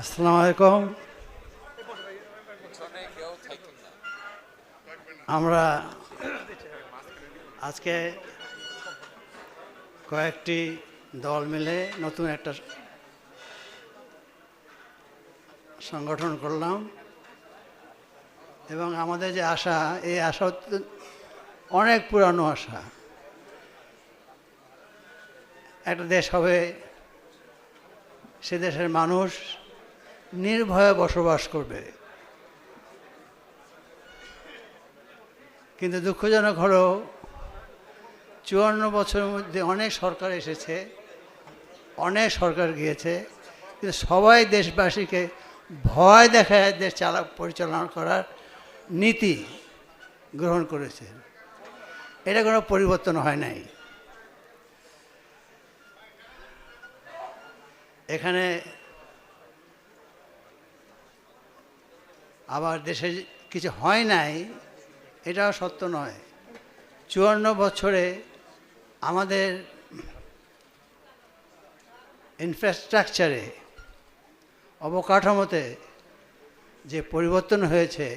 আসসালামু আলাইকুম। আমরা আজকে কয়েকটি দল মিলে নতুন একটা সংগঠন করলাম এবং আমাদের যে আশা, এই আশা অনেক পুরানো আশা। একটা দেশ হবে, সে দেশের মানুষ নির্ভয়ে বসবাস করবে। কিন্তু দুঃখজনক হলো, চুয়ান্ন বছরের মধ্যে অনেক সরকার এসেছে, অনেক সরকার গিয়েছে, কিন্তু সবাই দেশবাসীকে ভয় দেখায় দেশ চালা, পরিচালনা করার নীতি গ্রহণ করেছে। এটা কোনো পরিবর্তন হয় নাই। এখানে আবার দেশে কিছু হয় নাই এটাও সত্য নয়। চুয়ান্ন বছরে আমাদের ইনফ্রাস্ট্রাকচারে অবকাঠামোতে যে পরিবর্তন হয়েছে,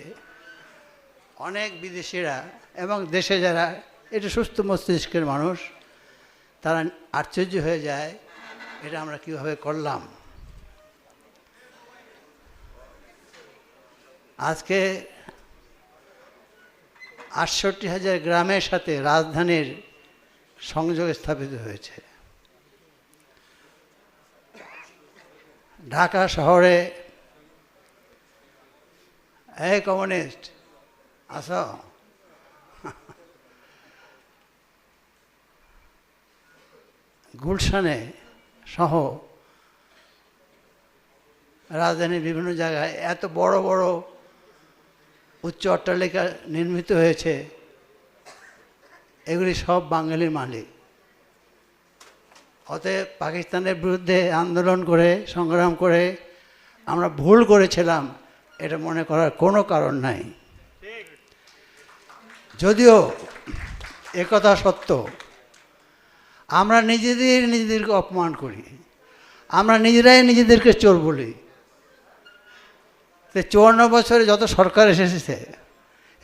অনেক বিদেশিরা এবং দেশে যারা, এটা সুস্থ মস্তিষ্কের মানুষ, তারা আশ্চর্য হয়ে যায়, এটা আমরা কীভাবে করলাম। আজকে আটষট্টি হাজার গ্রামের সাথে রাজধানীর সংযোগ স্থাপিত হয়েছে। ঢাকা শহরে এই কমিউনিস্ট, আস। গুলশানে সহ রাজধানীর বিভিন্ন জায়গায় এত বড় বড় উচ্চ অট্টালিকা নির্মিত হয়েছে। এগুলি সব বাঙালির মালিক। অতএব পাকিস্তানের বিরুদ্ধে আন্দোলন করে, সংগ্রাম করে আমরা ভুল করেছিলাম, এটা মনে করার কোনো কারণ নাই। যদিও একথা সত্য, আমরা নিজেদের নিজেদেরকে অপমান করি, আমরা নিজেরাই নিজেদেরকে চোর বলি। চুয়ান্ন বছরে যত সরকার এসেছে,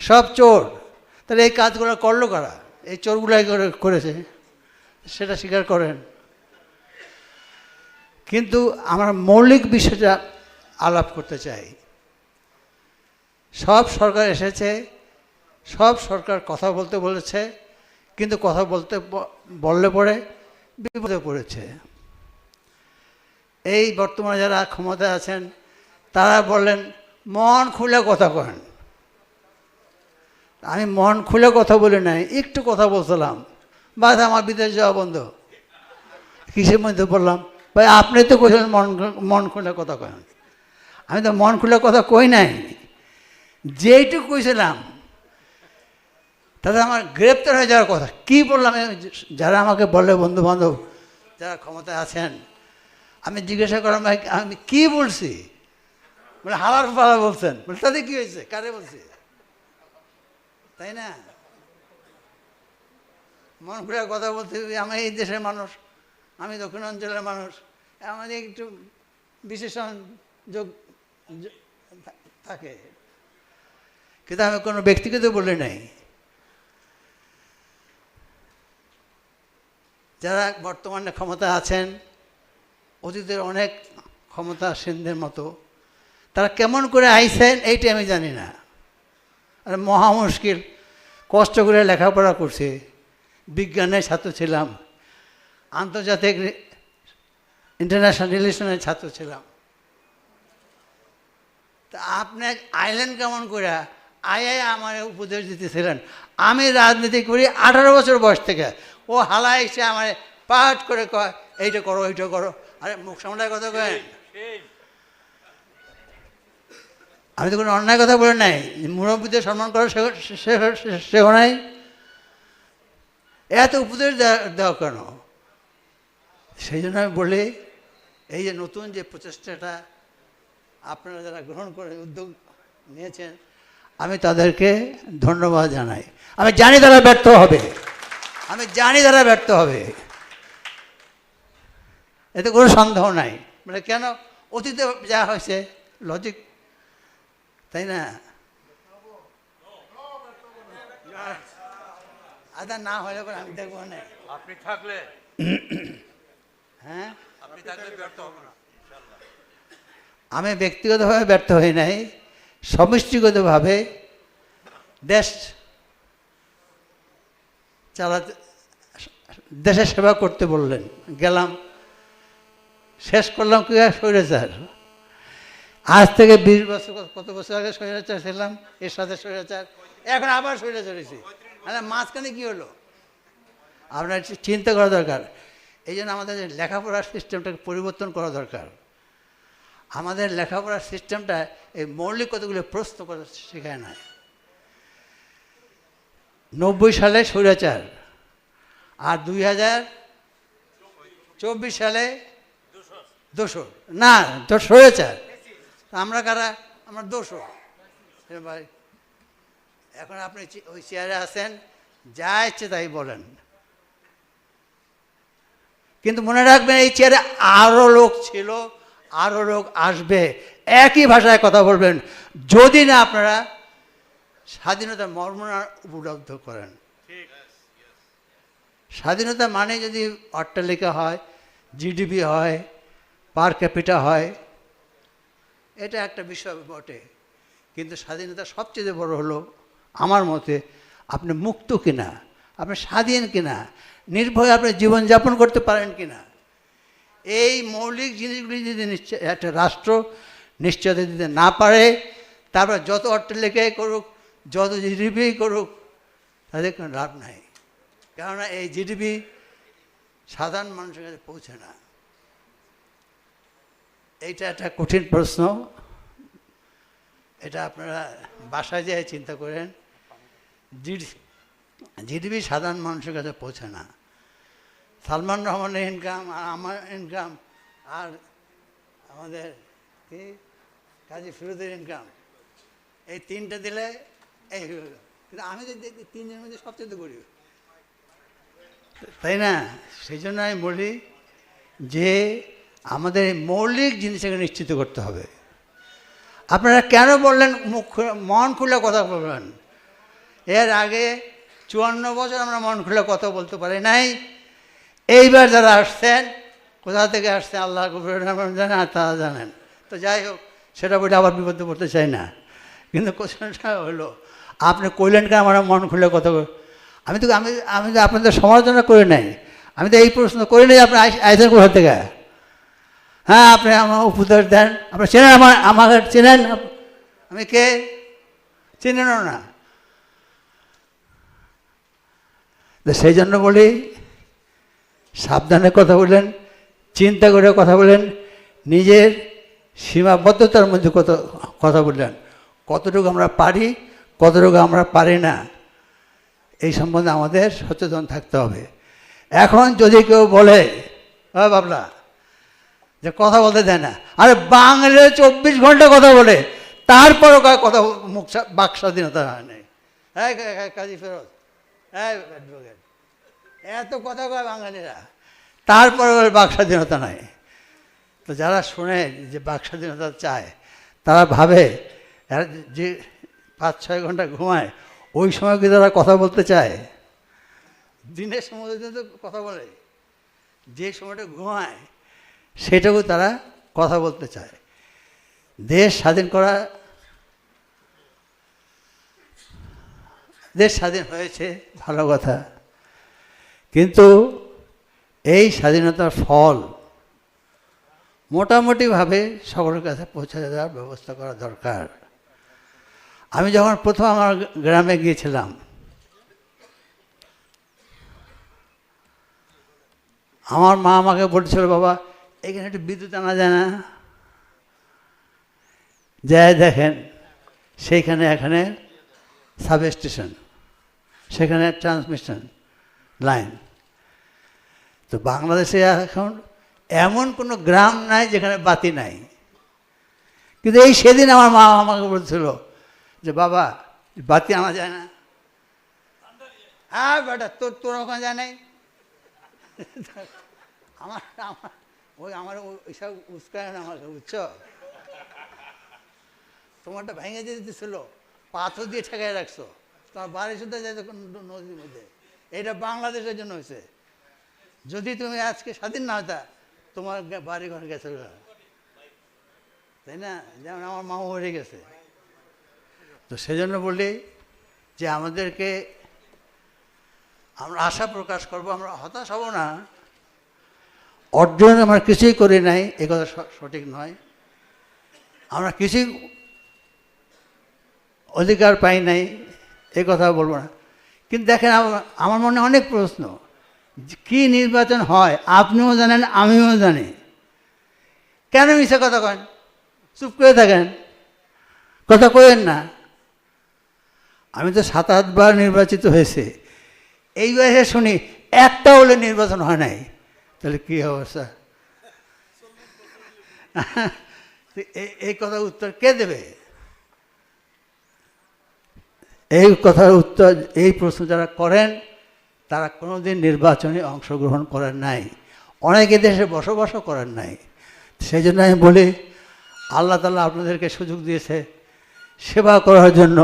সব চোর। তাহলে এই কাজগুলো করল কারা? এই চোরগুলাই করে, করেছে। সেটা স্বীকার করেন। কিন্তু আমরা মৌলিক বিষয়টা আলাপ করতে চাই। সব সরকার এসেছে, সব সরকার কথা বলতে বলেছে, কিন্তু কথা বলতে বললে পরে বিপদে পড়েছে। এই বর্তমানে যারা ক্ষমতায় আছেন তারা বললেন, মন খুলে কথা করেন আমি মন খুলে কথা বলি নাই, একটু কথা বলছিলাম। বাস আমার বিদেশ যাওয়া বন্ধ। কিসের মধ্যে বললাম, ভাই, আপনি তো কইলেন মন মন খুলে কথা কয়েন আমি তো মন খুলে কথা কই নাই। যেইটুকু কইছিলাম, তাতে আমার গ্রেপ্তার হয়ে যাওয়ার কথা। কি বললাম যারা আমাকে বলে বন্ধু বান্ধব যারা ক্ষমতায় আছেন, আমি জিজ্ঞাসা করলাম, ভাই, আমি কি বলছি? মানে হালার পালা বলছেন। বলে, তাতে কি হয়েছে? কারে বলছে? তাই না? মন খুলে কথা বলতে আমি এই দেশের মানুষ, আমি দক্ষিণ অঞ্চলের মানুষ, আমাদের একটু বিশেষণ যোগ থাকে। কিন্তু আমি কোনো ব্যক্তিগত বলে নাই। যারা বর্তমানে ক্ষমতা আছেন, অতীতের অনেক ক্ষমতা ক্ষমতাসীনদের মতো তারা কেমন করে আইছেন, এইটা আমি জানি না। আর মহা মুশকিল, কষ্ট করে লেখাপড়া করছে। বিজ্ঞানের ছাত্র ছিলাম, আন্তর্জাতিক ইন্টারন্যাশনাল রিলেশনের ছাত্র ছিলাম। তা আপনি আইলেন কেমন করে আয় আমার উপদেশ দিতেছিলেন। আমি রাজনীতি করি আঠারো বছর বয়স থেকে। ও হালা এসে আমার পাঠ করে কয়, এইটা করো এইটা করো। আরে মুখ সামলায় কথা কয়? আমি তো কোনো অন্যায় কথা বলে নাই। মুরব্বীদের সম্মান করা সে নাই। এত উপদেশ দেওয়া কেন? সেই জন্য আমি বলি, এই যে নতুন যে প্রচেষ্টাটা আপনারা যারা গ্রহণ করে উদ্যোগ নিয়েছেন, আমি তাদেরকে ধন্যবাদ জানাই। আমি জানি তারা ব্যর্থ হবে। আমি জানি তারা ব্যর্থ হবে। এতে কোনো সন্দেহ নাই। মানে কেন? অতীতে যা হয়েছে লজিক তাই না? আদা না হলে পরে আমি দেখব না। আপনি থাকলে। হ্যাঁ? আপনি থাকলে ব্যর্থ হবে না। আমি ব্যক্তিগতভাবে ব্যর্থ হই নাই সমষ্টিগতভাবে। দেশ চালাতে দেশের সেবা করতে বললেন গেলাম। শেষ করলাম কি স্বৈরাচার? আজ থেকে বিশ বছর, কত- বছর আগে স্বৈরাচার ছিলাম, এর সাথে স্বৈরাচার। এখন আবার স্বৈরাচার হয়েছি। মানে মাঝখানে কী হলো? আপনার চিন্তা করা দরকার। এই জন্য আমাদের লেখাপড়ার সিস্টেমটাকে পরিবর্তন করা দরকার। আমাদের লেখাপড়ার সিস্টেমটা এই মৌলিক কতগুলো প্রশ্ন করা শেখায় না। নব্বই সালে স্বৈরাচার, আর দুই হাজার চব্বিশ সালে দোষর না স্বৈরাচার। আমরা কারা? আমার দোষর এ ভাই, এখন আপনি ওই চেয়ারে আছেন, যা ইচ্ছে তাই বলেন। কিন্তু মনে রাখবেন, এই চেয়ারে আরও লোক ছিল আরও লোক আসবে। একই ভাষায় কথা বলবেন। যদি না আপনারা স্বাধীনতার মর্মনা উপলব্ধ করেন। স্বাধীনতা মানে যদি অট্টালিকা হয়, জিডিপি হয়, পার ক্যাপিটা হয় এটা একটা বিষয় বটে। কিন্তু স্বাধীনতা সবচেয়ে বড় হলো আমার মতে আপনি মুক্ত কিনা, আপনি স্বাধীন কিনা, নির্ভয়ে আপনি জীবনযাপন করতে পারেন কিনা। এই মৌলিক জিনিসগুলি যদি একটা রাষ্ট্র নিশ্চয়তা দিতে না পারে, তারপর যত অট্টালিকাই করুক, যত জিডিপি করুক তাদের কোনো লাভ নাই। কেননা এই জিডিপি সাধারণ মানুষের কাছে পৌঁছে না। এইটা একটা কঠিন প্রশ্ন। এটা আপনারা বাসায় যেয়ে চিন্তা করেন। জিডি, জিডিপি সাধারণ মানুষের কাছে পৌঁছে না। সালমান রহমানের ইনকাম আর আমার ইনকাম আর আমাদের কি? কাজী ফিরোজের ইনকাম এই তিনটে দিলে এই। কিন্তু আমি তো দেখি তিনজনের মধ্যে সবচেয়ে গরিব। তাই না? সেই জন্য আমি বলি যে আমাদের মৌলিক জিনিসটাকে নিশ্চিত করতে হবে। আপনারা কেন বললেন মুখ মন খুলে কথা বলবেন? এর আগে চুয়ান্ন বছর আমরা মন খুলে কথা বলতে পারি নাই। এইবার যারা আসছেন, কোথা থেকে আসছেন আল্লাহ জানেন? আর তারা জানেন। তো যাই হোক, সেটা বলে আবার বিপদে পড়তে চাই না। কিন্তু কোশ্চেনটা হলো, আপনি কইলেন কেন আমরা মন খুলে কথা আমি তো আমি আমি তো আপনাদের সমালোচনা করে নাই। আমি তো এই প্রশ্ন করি নাই আপনি আইস- আইসেন কোথা থেকে? হ্যাঁ আপনি আমার উপদেশ দেন। আপনি চেনেন আমার আমাকে চেনেন? আমি কে? চেনেনও না। সেই জন্য বলি, সাবধানে কথা বলেন, চিন্তা করে কথা বলেন, নিজের সীমাবদ্ধতার মধ্যে কত, কথা বললেন কতটুকু আমরা পারি, কতটুকু আমরা পারি না, এই সম্বন্ধে আমাদের সচেতন থাকতে হবে। এখন যদি কেউ বলে ও বাবলা যে কথা বলতে দেয় না। আরে বাংলা চব্বিশ ঘণ্টা কথা বলে, তারপরও কথা মুখ বাক স্বাধীনতা হয় নাই। হ্যাঁ কাজী ফেরত হ্যাঁ এত কথা কয় বাঙালিরা তারপরে বাক স্বাধীনতা নাই। তো যারা শোনে যে বাক স্বাধীনতা চায়, তারা ভাবে যে পাঁচ, ছয় ঘণ্টা ঘুমায়, ওই সময় কি তারা কথা বলতে চায়? দিনের সময় তো কথা বলে। যে সময়টা ঘুমায় সেটাকেও তারা কথা বলতে চায়। দেশ স্বাধীন করা, দেশ স্বাধীন হয়েছে, ভালো কথা। কিন্তু এই স্বাধীনতার ফল মোটামুটিভাবে সকলের কাছে পৌঁছে দেওয়ার ব্যবস্থা করা দরকার। আমি যখন প্রথম আমার গ্রামে গিয়েছিলাম, আমার মা আমাকে বলছিল, বাবা এখানে একটু বিদ্যুৎ আনা যায় না। যায় দেখেন, সেইখানে এখানে সাব স্টেশন সেখানে ট্রান্সমিশন লাইন তো বাংলাদেশে এখন এমন কোনো গ্রাম নাই যেখানে বাতি নাই। কিন্তু এই সেদিন আমার মা আমাকে বলছিল যে, বাবা, বাতি আনা যায় না। হ্যাঁ বেটা, তোর তোর ওখানে যায় নাই? আমার আমার ওই আমার ওইসব উস্কায় না আমাকে বুঝছ? তোমারটা ভেঙে দিয়ে দিছিল পাথর দিয়ে ঠেকায় রাখছো। তোমার বাড়ি শুদ্ধ তখন নদীর মধ্যে। এটা বাংলাদেশের জন্য হয়েছে। যদি তুমি আজকে স্বাধীন না হতা, তোমার বাড়ি ঘর গেছে তাই না? যেমন আমার মামা মরে গেছে। তো সেজন্য বলি যে আমাদেরকে আমরা আশা প্রকাশ করব, আমরা হতাশ হব না। অর্জন আমরা কিছুই করি নাই, এ কথা সঠিক নয়। আমরা কিছুই অধিকার পাই নাই, এ কথা বলব না। কিন্তু দেখেন আমার- মনে অনেক প্রশ্ন। কি নির্বাচন হয়? আপনিও জানেন, আমিও জানি। কেন মিশে কথা কন? চুপ করে থাকেন। কথা কয়েন না। আমি তো সাত আটবার নির্বাচিত হয়েছে। এই বয়সে শুনি, একটা হলে নির্বাচন হয় নাই। তাহলে কী অবস্থা? এই কথার উত্তর কে দেবে? এই কথার উত্তর এই প্রশ্ন যারা করেন তারা কোনোদিন নির্বাচনে অংশগ্রহণ করেন নাই। অনেকে দেশে বসবাসও করেন নাই। সেই জন্য আমি বলি আল্লাহ তালা আপনাদেরকে সুযোগ দিয়েছে সেবা করার জন্য।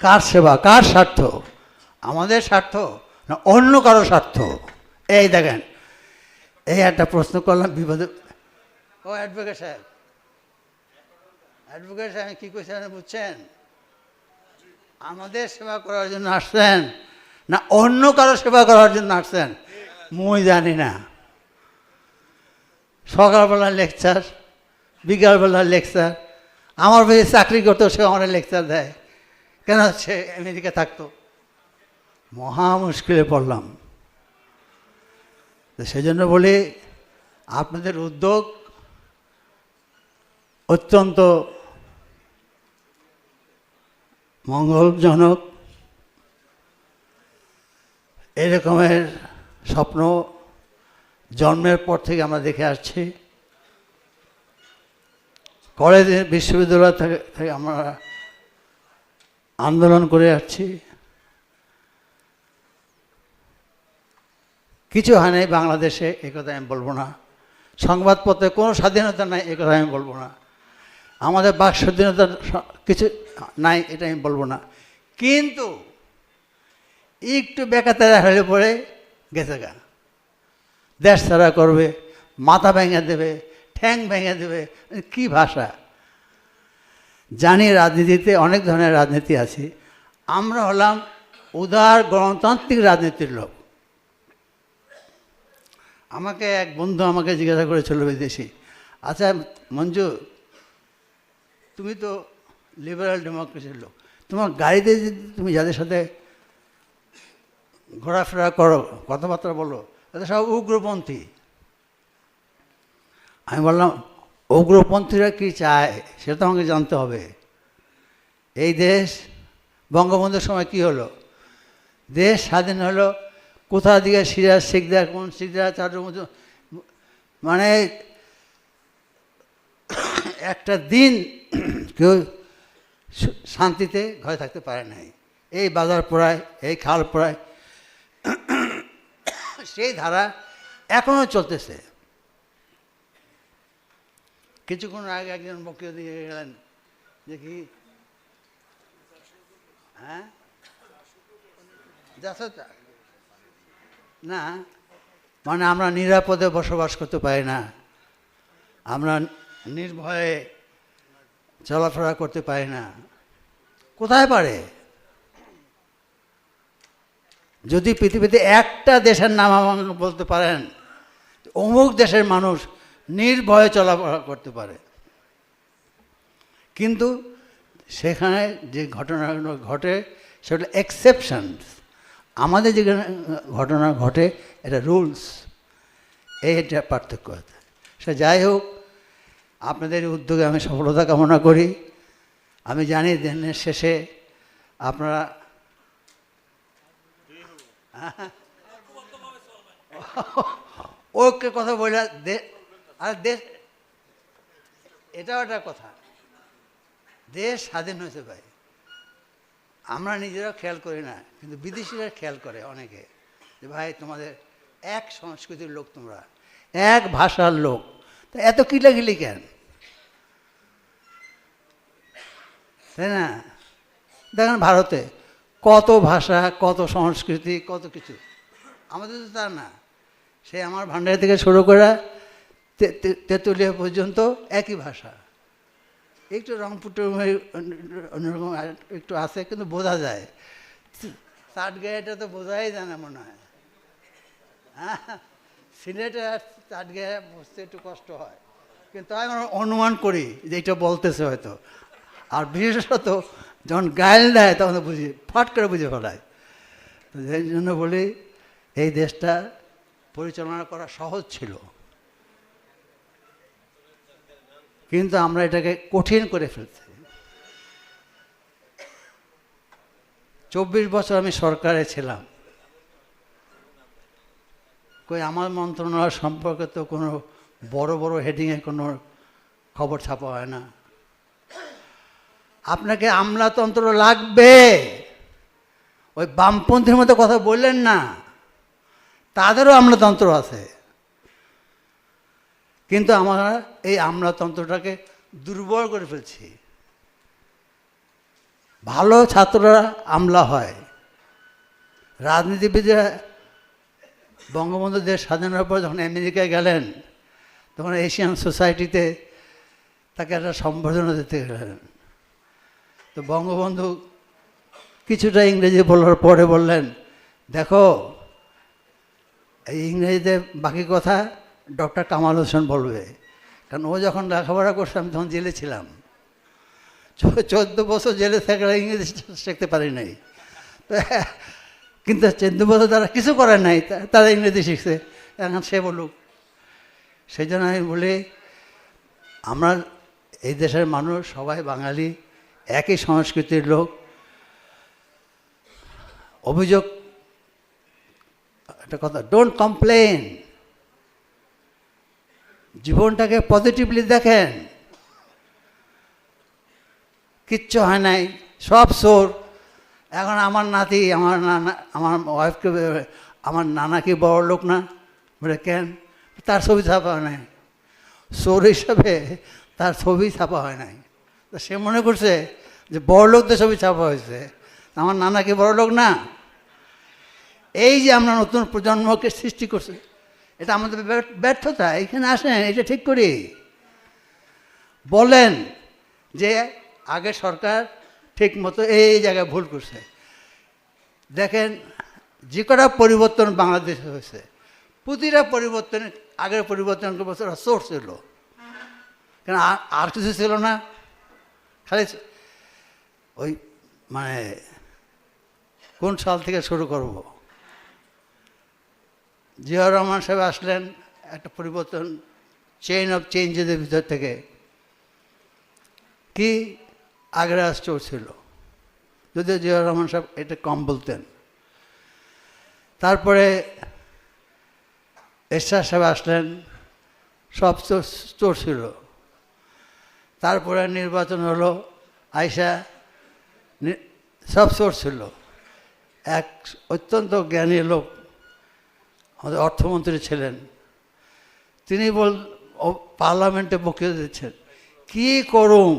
কার সেবা? কার স্বার্থ? আমাদের স্বার্থ না অন্য কারও স্বার্থ? এই দেখেন, এই একটা প্রশ্ন করলাম, বিপদে ও অ্যাডভোকেট সাহেব। অ্যাডভোকেট সাহেব, কী কইছেন বুঝছেন? আমাদের সেবা করার জন্য আসছেন না অন্য কারও সেবা করার জন্য আসছেন? মুই জানি না। সকালবেলা লেকচার বিকালবেলা লেকচার আমার বেশি চাকরি করতো, সে আমার লেকচার দেয়। কেন? সে আমেরিকা থাকতো। মহা মুশকিলে পড়লাম। তো সেজন্য বলি, আপনাদের উদ্যোগ অত্যন্ত মঙ্গলজনক। এরকমের স্বপ্ন জন্মের পর থেকে আমরা দেখে আসছি। কলেজে, বিশ্ববিদ্যালয় থেকে থেকে আমরা আন্দোলন করে আসছি। কিছু হয় নাই বাংলাদেশে, এ কথা আমি বলব না। সংবাদপত্রে কোনো স্বাধীনতা নাই, এ কথা আমি বলব না। আমাদের বাক স্বাধীনতা কিছু নাই, এটা আমি বলব না। কিন্তু একটু বেকাতারা হলে পরে গেছে গা। দেশ ছাড়া করবে, মাথা ভেঙে দেবে, ঠ্যাং ভেঙে দেবে, কি ভাষা। জানি রাজনীতিতে অনেক ধরনের রাজনীতি আছে। আমরা হলাম উদার গণতান্ত্রিক রাজনীতির লোক। আমাকে এক বন্ধু আমাকে জিজ্ঞাসা করেছিল বিদেশি। আচ্ছা মঞ্জু, তুমি তো লিবারাল ডেমোক্রেসির লোক। তোমার গাড়িতে তুমি যাদের সাথে ঘোরাফেরা করো, কথাবার্তা বলো, তাদের সব উগ্রপন্থী। আমি বললাম, উগ্রপন্থীরা কি চায়, সেটা তো আমাকে জানতে হবে। এই দেশ বঙ্গবন্ধুর সময় কি হলো? দেশ স্বাধীন হলো কোথা দিকে সিরাজ শিকদার কোন শিকদার মতো মানে একটা দিন কেউ শান্তিতে ঘরে থাকতে পারে নাই। এই বাজার পড়ায়, এই খাল পড়ায়, সেই ধারা এখনও চলতেছে। কিছুক্ষণ আগে একজন বক্তৃতা দিয়ে গেলেন দেখি হ্যাঁ? যাচ্ছে না মানে আমরা নিরাপদে বসবাস করতে পারি না। আমরা নির্ভয়ে চলাফেরা করতে পারি না। কোথায় পারে? যদি পৃথিবীতে একটা দেশের নাম আমাকে বলতে পারেন, অমুক দেশের মানুষ নির্ভয়ে চলাফেরা করতে পারে। কিন্তু সেখানে যে ঘটনাগুলো ঘটে সেটা এক্সেপশনস আমাদের যে ঘটনা ঘটে, এটা রুলস। এইটা পার্থক্য আছে। সে যাই হোক, আপনাদের উদ্যোগে আমি সফলতা কামনা করি। আমি জানি দিনের শেষে আপনারা ওকে কথা বলে আর দেশ এটাও একটা কথা। দেশ স্বাধীন হয়েছে ভাই। আমরা নিজেরা খেয়াল করি না, কিন্তু বিদেশিরা খেয়াল করে অনেকে যে, ভাই, তোমাদের এক সংস্কৃতির লোক তোমরা, এক ভাষার লোক, তা এত কিলাকিলি কেন? তাই না? দেখেন ভারতে কত ভাষা, কত সংস্কৃতি, কত কিছু। আমাদের তো তা না। সে আমার ভান্ডার থেকে শুরু করে তেঁতুলিয়া পর্যন্ত একই ভাষা। একটু রংপুর অন্যরকম একটু আছে, কিন্তু বোঝা যায়। চাট গায়েটা তো বোঝাই যায় না মনে হয়। হ্যাঁ সিলেটে চাট গায়ে বুঝতে একটু কষ্ট হয়। কিন্তু আমি অনুমান করি যে এটা বলতেছে হয়তো। আর বিশেষত যখন গায়েল দেয়, তখন বুঝি, ফট করে বুঝে ফেলায়। তো সেই জন্য বলি, এই দেশটা পরিচালনা করা সহজ ছিল। কিন্তু আমরা এটাকে কঠিন করে ফেলছি। চব্বিশ বছর আমি সরকারে ছিলাম। কই আমার মন্ত্রণালয় সম্পর্কে তো কোনো বড় বড় হেডিংয়ে কোনো খবর ছাপা হয় না। আপনাকে আমলাতন্ত্র লাগবে। ওই বামপন্থীর মতো কথা বললেন না। তাদেরও আমলাতন্ত্র আছে। কিন্তু আমরা এই আমলাতন্ত্রটাকে দুর্বল করে ফেলছি। ভালো ছাত্ররা আমলা হয়। রাজনীতিবিদরা বঙ্গবন্ধু দেশ স্বাধীন হওয়ার পর যখন আমেরিকায় গেলেন, তখন এশিয়ান সোসাইটিতে তাকে একটা সম্বর্ধনা দিতে গেলেন। তো বঙ্গবন্ধু কিছুটা ইংরেজি বলার পরে বললেন, দেখো, এই ইংরেজিতে বাকি কথা ডক্টর কামাল হোসেন বলবে, কারণ ও যখন লেখাপড়া করছে, আমি তখন জেলে ছিলাম। চোদ্দ বছর জেলে থাকলে ইংরেজি শিখতে পারি নাই। কিন্তু চোদ্দ বছর তারা কিছু করে নাই তারা ইংরেজি শিখছে। এখন সে বলুক, সেই জন্য আমি বলি, আমরা এই দেশের মানুষ, সবাই বাঙালি, একই সংস্কৃতির লোক। অভিযোগ, একটা কথা ডোন্ট কমপ্লেন জীবনটাকে পজিটিভলি দেখেন। কিচ্ছু হয় নাই, সব সোর এখন আমার নাতি, আমার নানা, আমার ওয়াইফকে আমার নানা কি বড় লোক না? বলে, কেন? তার ছবি ছাপা হয় নাই। সোর হিসাবে তার ছবি ছাপা হয় নাই। তো সে মনে করছে যে, বড় লোকদের ছবি ছাপা হয়েছে। আমার নানা কি বড় লোক না? এই যে আমরা নতুন প্রজন্মকে সৃষ্টি করছি। এটা আমাদের ব্যর্থতা, এখানে আসেন, এটা ঠিক করি। বলেন যে আগে সরকার ঠিক মতো এই জায়গায় ভুল করছে। দেখেন, যে কটা পরিবর্তন বাংলাদেশে হয়েছে, প্রতিটা পরিবর্তন, আগের পরিবর্তন বছর? সোর্স ছিল। কেন, আর- কিছু ছিল না? খালি ওই মানে কোন সাল থেকে শুরু করব? জিয়াউর রহমান সাহেব আসলেন, একটা পরিবর্তন চেইন অফ চেঞ্জেদের ভিতর থেকে। কি আগ্রা স্টোর ছিল যদিও জিয়াউর রহমান সাহেব এটা কম বলতেন। তারপরে এরশাদ সাহেব আসলেন, সব স্টোর ছিল। তারপরে নির্বাচন হলো আয়সা সব সোর্স ছিল। এক অত্যন্ত জ্ঞানী লোক আমাদের অর্থমন্ত্রী ছিলেন। তিনি বল পার্লামেন্টে বক্তৃতা দিচ্ছেন। কি করুম?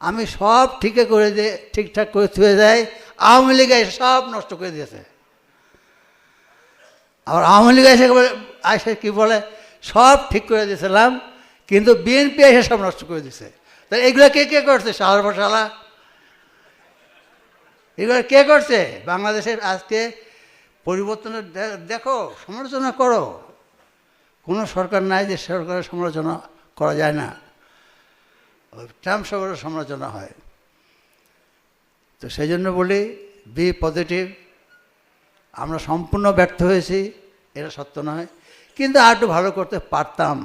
আমি সব ঠিকে করে দিয়ে, ঠিকঠাক করে থুয়ে দেয়, আওয়ামী লীগ সব নষ্ট করে দিয়েছে। আবার আওয়ামী লীগ এসে এসে কি বলে? সব ঠিক করে দিয়েছিলাম, কিন্তু বিএনপি এসে সব নষ্ট করে দিয়েছে। তাহলে এগুলো কে কে করছে শালা? এগুলো কে করছে? বাংলাদেশের আজকে পরিবর্তনের দেখো, সমালোচনা করো। কোনো সরকার নাই যে সরকারের সমালোচনা করা যায় না। ট্রাম্প সরকারের সমালোচনা হয়। তো সেই জন্য বলি বি পজিটিভ আমরা সম্পূর্ণ ব্যর্থ হয়েছি, এটা সত্য নয়। কিন্তু আর একটু ভালো করতে পারতাম।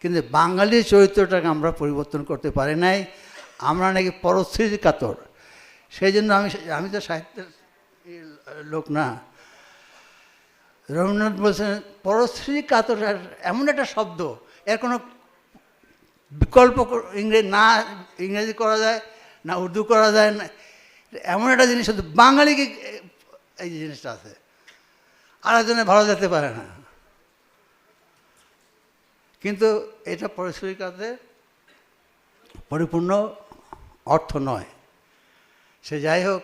কিন্তু বাঙালি চরিত্রটাকে আমরা পরিবর্তন করতে পারি নাই। আমরা নাকি পরশ্রী কাতর। সেই জন্য আমি আমি তো সাহিত্যের লোক না। রবীন্দ্রনাথ বলছেন, পরশ্রী কাতর আর এমন একটা শব্দ, এর কোনো বিকল্প ইংরেজি, না ইংরেজি করা যায়, না উর্দু করা যায়, না, এমন একটা জিনিস শুধু বাঙালিকে এই জিনিসটা আছে। আর একজনে ভালো যেতে পারে না। কিন্তু এটা পরিশ্রমিকাতে পরিপূর্ণ অর্থ নয়। সে যাই হোক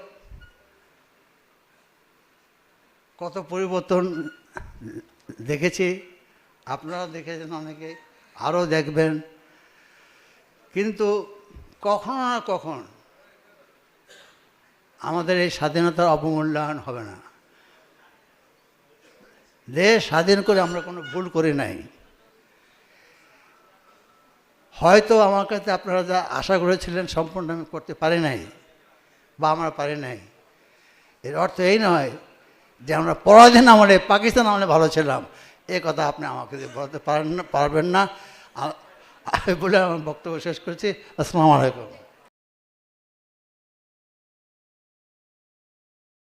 কত পরিবর্তন দেখেছি। আপনারা দেখেছেন অনেকে, আরও দেখবেন। কিন্তু কখনো না কখন আমাদের এই স্বাধীনতার অবমূল্যায়ন হবে না। দেশ স্বাধীন করে আমরা কোনো ভুল করি নাই। হয়তো আমার কাছে আপনারা যা আশা করেছিলেন সম্পূর্ণ আমি করতে পারি নাই বা আমরা পারি নাই। এর অর্থ এই নয় যে আমরা পরাধীন আমলে, পাকিস্তান আমলে ভালো ছিলাম, এ কথা আপনি আমাকে বলতে পারেন না, পারবেন না। বলে আমার বক্তব্য শেষ করছি। আসসালামু আলাইকুম।